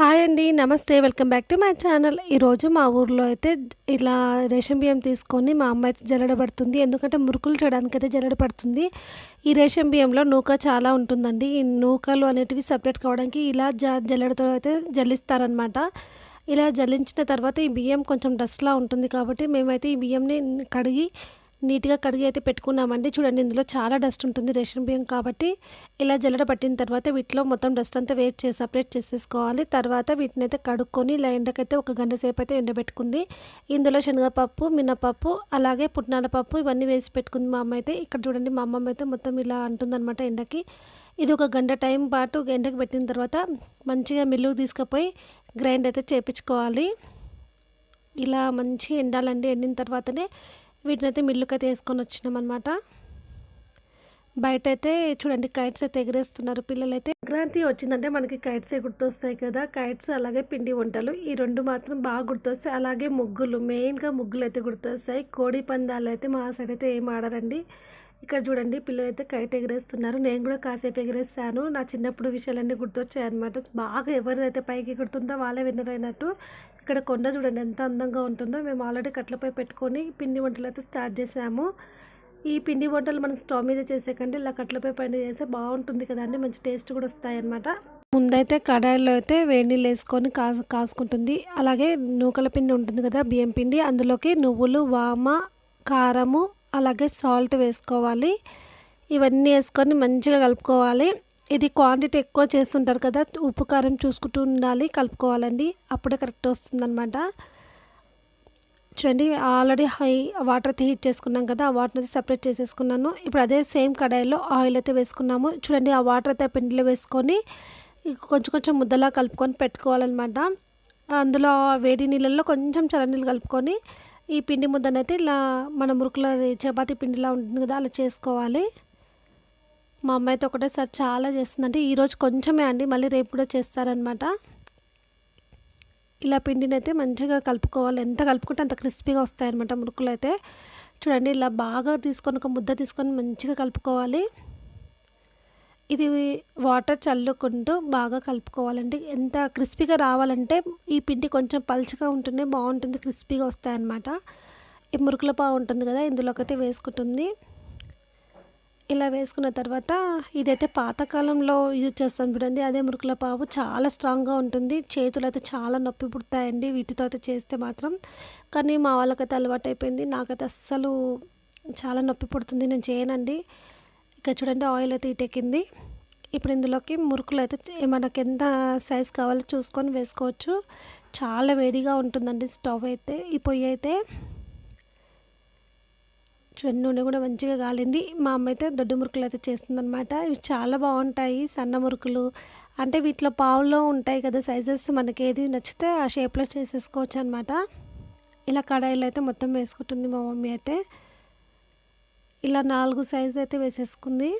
Hi అండి నమస్తే welcome back to my channel. ఈరోజు మా ఊర్లో అయితే ఇలా రేషన్ బియ్యం తీసుకొని మా అమ్మ అయితే జల్లడ పడుతుంది. ఎందుకంటే మురుకులు చేయడానికి అయితే జల్లడ పడుతుంది. ఈ రేషన్ బియ్యంలో నూక చాలా ఉంటుందండి. ఈ నూకలు అనేటివి సపరేట్ కావడానికి ఇలా జ జల్లడతో అయితే జల్లిస్తారనమాట ఇలా జల్లించిన తర్వాత ఈ బియ్యం కొంచెం డస్ట్లా ఉంటుంది కాబట్టి మేమైతే ఈ బియ్యంని కడిగి నీట్గా కడిగి అయితే పెట్టుకున్నామండి. చూడండి ఇందులో చాలా డస్ట్ ఉంటుంది రేషన్ బియ్యం కాబట్టి. ఇలా జల్లడ పట్టిన తర్వాత వీటిలో మొత్తం డస్ట్ అంతా వేట్ చేసి సపరేట్ చేసేసుకోవాలి. తర్వాత వీటిని అయితే కడుక్కొని ఇలా ఎండకైతే ఒక గంట సేపు అయితే ఎండబెట్టుకుంది. ఇందులో శనగపప్పు మినపప్పు అలాగే పుట్నాల పప్పు ఇవన్నీ వేసి పెట్టుకుంది మా అమ్మ అయితే. ఇక్కడ చూడండి మా అమ్మమ్మ అయితే మొత్తం ఇలా అంటుందన్నమాట ఎండకి. ఇది ఒక గంట టైం పాటు ఎండకి పెట్టిన తర్వాత మంచిగా మిల్లుకు తీసుకుపోయి గ్రైండ్ అయితే చేపించుకోవాలి. ఇలా మంచిగా ఎండాలండి. ఎండిన తర్వాతనే వీటిని అయితే మిల్లుకి అయితే వేసుకొని వచ్చినాం అనమాట బయట అయితే చూడండి కైట్స్ అయితే ఎగరేస్తున్నారు పిల్లలైతే. సంక్రాంతి వచ్చిందంటే మనకి కైట్స్ గుర్తొస్తాయి కదా. కైట్స్ అలాగే పిండి వంటలు. ఈ రెండు మాత్రం బాగా గుర్తొస్తాయి. అలాగే ముగ్గులు మెయిన్గా ముగ్గులు అయితే గుర్తొస్తాయి. కోడి పందాలు అయితే మా సైడ్ అయితే ఏం ఆడరండి. ఇక్కడ చూడండి పిల్లలు అయితే కైట్ ఎగరేస్తున్నారు. నేను కూడా కాసేపు ఎగరేస్తాను నా చిన్నప్పుడు విషయాలన్నీ గుర్తొచ్చాయి అనమాట బాగా ఎవరైతే పైకి ఎగురుతుందో వాళ్ళే విన్నర్ అయినట్టు. ఇక్కడ కొండ చూడండి ఎంత అందంగా ఉంటుందో. మేము ఆల్రెడీ కట్లపై పెట్టుకొని పిండి వంటలు అయితే స్టార్ట్ చేసాము ఈ పిండి వంటలు మనం స్టవ్ మీద చేసే కంటే ఇలా కట్లపై పైన చేస్తే బాగుంటుంది కదా అండి. మంచి టేస్ట్ కూడా వస్తాయన్నమాట. ముందైతే కడాయిలో అయితే వేడి నీళ్ళు వేసుకొని కా కాసుకుంటుంది. అలాగే నూకల పిండి ఉంటుంది కదా బియ్యం పిండి. అందులోకి నువ్వులు వామ కారము అలాగే సాల్ట్ వేసుకోవాలి. ఇవన్నీ వేసుకొని మంచిగా కలుపుకోవాలి. ఇది క్వాంటిటీ ఎక్కువ చేస్తుంటారు కదా ఉప్పు కారం చూసుకుంటూ ఉండాలి కలుపుకోవాలండి. అప్పుడే కరెక్ట్ వస్తుందన్నమాట. చూడండి ఆల్రెడీ హై వాటర్ అయితే హీట్ చేసుకున్నాం కదా ఆ వాటర్ అయితే సపరేట్ చేసేసుకున్నాను. ఇప్పుడు అదే సేమ్ కడాయిలో ఆయిల్ అయితే వేసుకున్నాము. చూడండి ఆ వాటర్ అయితే పిండిలో వేసుకొని కొంచెం కొంచెం ముద్దలా కలుపుకొని పెట్టుకోవాలన్నమాట. అందులో వేడి నీళ్ళల్లో కొంచెం చల్లనీళ్ళు కలుపుకొని ఈ పిండి ముద్దనైతే ఇలా మన మురుకుల చపాతీ పిండిలా ఉంటుంది కదా అలా చేసుకోవాలి. మా అమ్మ అయితే ఒకటేసారి చాలా చేస్తుందంటే ఈరోజు కొంచెమే అండి మళ్ళీ రేపు కూడా చేస్తారనమాట. ఇలా పిండిని అయితే మంచిగా కలుపుకోవాలి. ఎంత కలుపుకుంటే అంత క్రిస్పీగా వస్తాయన్నమాట మురుకులు అయితే చూడండి ఇలా బాగా తీసుకొని ఒక ముద్ద తీసుకొని మంచిగా కలుపుకోవాలి. ఇది వాటర్ చల్లుకుంటూ బాగా కలుపుకోవాలండి. ఎంత క్రిస్పీగా రావాలంటే ఈ పిండి కొంచెం పలుచగా ఉంటేనే బాగుంటుంది క్రిస్పీగా వస్తాయన్నమాట. ఈ మురుకుల పావు ఉంటుంది కదా ఇందులోకైతే వేసుకుంటుంది. ఇలా వేసుకున్న తర్వాత ఇదైతే పాతకాలంలో యూజ్ చేస్తాం చూడండి అదే మురుకుల పావు చాలా స్ట్రాంగ్గా ఉంటుంది. చేతులు అయితే చాలా నొప్పి పుడతాయండి వీటితో అయితే చేస్తే మాత్రం. కానీ మా వాళ్ళకైతే అలవాటు అయిపోయింది నాకైతే అస్సలు చాలా నొప్పి పుడుతుంది నేను చేయనండి. ఇక్కడ చూడండి ఆయిల్ అయితే ఇటెక్కింది. ఇప్పుడు ఇందులోకి మురుకులు అయితే మనకి ఎంత సైజ్ కావాలో చూసుకొని వేసుకోవచ్చు. చాలా వేడిగా ఉంటుందండి స్టవ్ అయితే. ఈ పొయ్యి అయితే చూడండి నూనె కూడా మంచిగా కాలింది మా అమ్మ అయితే దొడ్డు మురుకులు అయితే చేస్తుందనమాట ఇవి చాలా బాగుంటాయి సన్న మురుకులు. అంటే వీటిలో పావులో ఉంటాయి కదా సైజెస్ మనకి ఏది నచ్చితే ఆ షేప్లో చేసేసుకోవచ్చు అనమాట ఇలా కడాయిలో అయితే మొత్తం వేసుకుంటుంది మా మమ్మీ అయితే. ఇలా నాలుగు సైజు అయితే వేసేసుకుంది.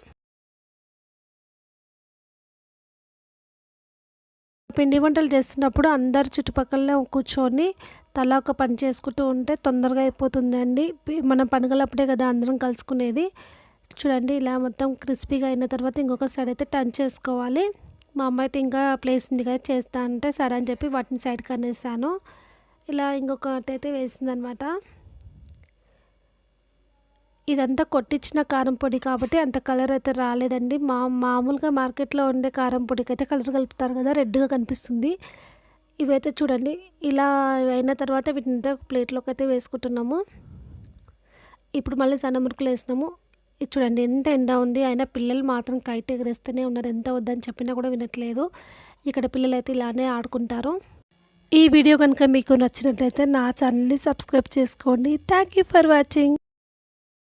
పిండి వంటలు చేస్తున్నప్పుడు అందరు చుట్టుపక్కల కూర్చొని తలా ఒక పని చేసుకుంటూ ఉంటే తొందరగా అయిపోతుందండి. మనం పండుగలప్పుడే కదా అందరం కలుసుకునేది. చూడండి ఇలా మొత్తం క్రిస్పీగా అయిన తర్వాత ఇంకొక సైడ్ అయితే టర్న్ చేసుకోవాలి. మా అమ్మ అయితే ఇంకా ప్లేస్ ఉంది కదా చేస్తా అంటే సరే అని చెప్పి వాటిని సైడ్ కనేసాను ఇలా ఇంకొకటి అయితే వేసిందనమాట. ఇదంతా కొట్టించిన కారం పొడి కాబట్టి అంత కలర్ అయితే రాలేదండి. మా మామూలుగా మార్కెట్లో ఉండే కారం పొడికి అయితే కలర్ కలుపుతారు కదా రెడ్గా కనిపిస్తుంది. ఇవైతే చూడండి ఇలా అయిన తర్వాత వీటిని ప్లేట్లోకి అయితే వేసుకుంటున్నాము. ఇప్పుడు మళ్ళీ సన్న మురుకులు వేసినాము. ఇది చూడండి ఎంత ఎండ ఉంది అయినా పిల్లలు మాత్రం కైట్ ఎగరేస్తూనే ఉన్నారు. ఎంత వద్దని చెప్పినా కూడా వినట్లేదు. ఇక్కడ పిల్లలు అయితే ఇలానే ఆడుకుంటారు. ఈ వీడియో కనుక మీకు నచ్చినట్లయితే నా ఛానల్ని సబ్స్క్రైబ్ చేసుకోండి. Thank you for watching.